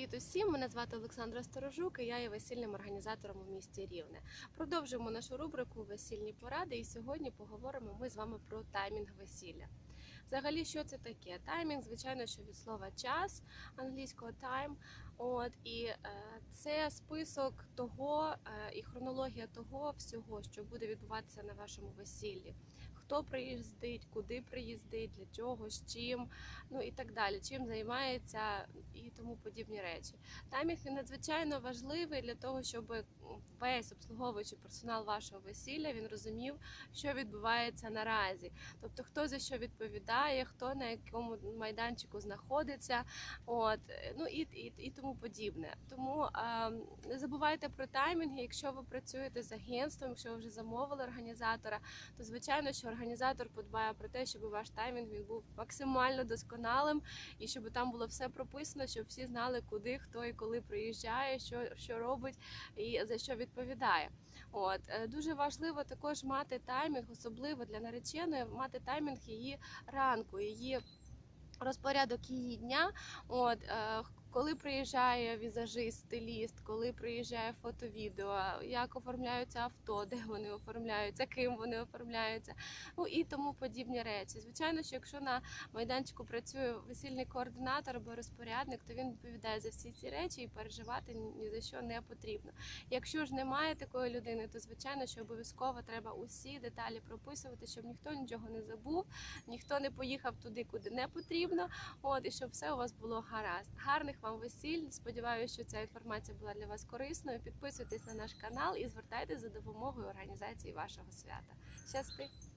Привіт усім! Мене звати Олександра Сторожук і я є весільним організатором у місті Рівне. Продовжуємо нашу рубрику Весільні поради. І сьогодні поговоримо ми з вами про таймінг весілля. Взагалі, що це таке? Таймінг, звичайно, що від слова час англійського time. От і е, це список того е, і хронологія того всього, що буде відбуватися на вашому весіллі. Хто приїздить, куди приїздить, для чого, з чим, ну і так далі, чим займається і тому подібні речі. Таймінг він надзвичайно важливий для того, щоб весь обслуговуючий персонал вашого весілля він розумів, що відбувається наразі. Тобто, хто за що відповідає, хто на якому майданчику знаходиться, от ну і, і, і тому подібне. Тому е, не забувайте про таймінги. Якщо ви працюєте з агентством, якщо ви вже замовили організатора, то звичайно, що організатор подбає про те, щоб ваш таймінг він був максимально досконалим і щоб там було все прописано, щоб всі знали, куди хто і коли приїжджає, що, що робить і за що відповідає. От е, дуже важливо також мати таймінг, особливо для нареченої, мати таймінг її ранку, її розпорядок її дня. От е, коли приїжджає візажист, стиліст, коли приїжджає фото-відео, як оформляються авто, де вони оформляються, ким вони оформляються, ну і тому подібні речі. Звичайно, що якщо на майданчику працює весільний координатор або розпорядник, то він відповідає за всі ці речі і переживати ні за що не потрібно. Якщо ж немає такої людини, то звичайно, що обов'язково треба усі деталі прописувати, щоб ніхто нічого не забув, ніхто не поїхав туди, куди не потрібно. От і щоб все у вас було гаразд. Гарних вам весіль. Сподіваюся, що ця інформація була для вас корисною. Підписуйтесь на наш канал і звертайтеся за допомогою організації вашого свята. Щасти!